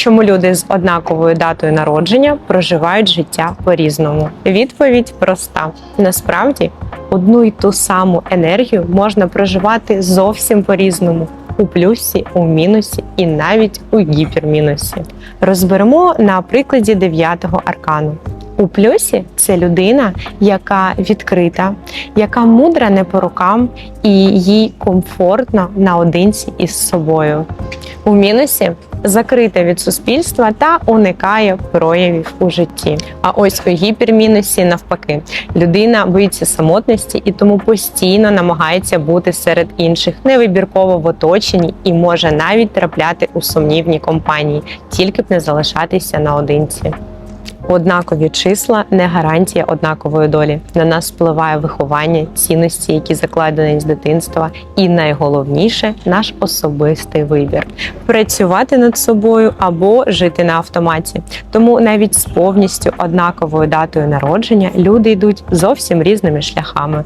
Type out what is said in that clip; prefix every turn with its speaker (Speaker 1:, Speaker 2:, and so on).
Speaker 1: Чому люди з однаковою датою народження проживають життя по-різному? Відповідь проста: насправді одну й ту саму енергію можна проживати зовсім по-різному. У плюсі, у мінусі і навіть у гіпермінусі. Розберемо на прикладі дев'ятого аркану. У плюсі це людина, яка відкрита, яка мудра не по рукам і їй комфортно наодинці із собою. У мінусі закрита від суспільства та уникає проявів у житті. А ось у гіпермінусі навпаки, людина боїться самотності і тому постійно намагається бути серед інших, невибірково в оточенні і може навіть трапляти у сумнівні компанії, тільки б не залишатися наодинці. Однакові числа не гарантія однакової долі. На нас впливає виховання, цінності, які закладені з дитинства, і найголовніше наш особистий вибір працювати над собою або жити на автоматі. Тому навіть з повністю однаковою датою народження люди йдуть зовсім різними шляхами.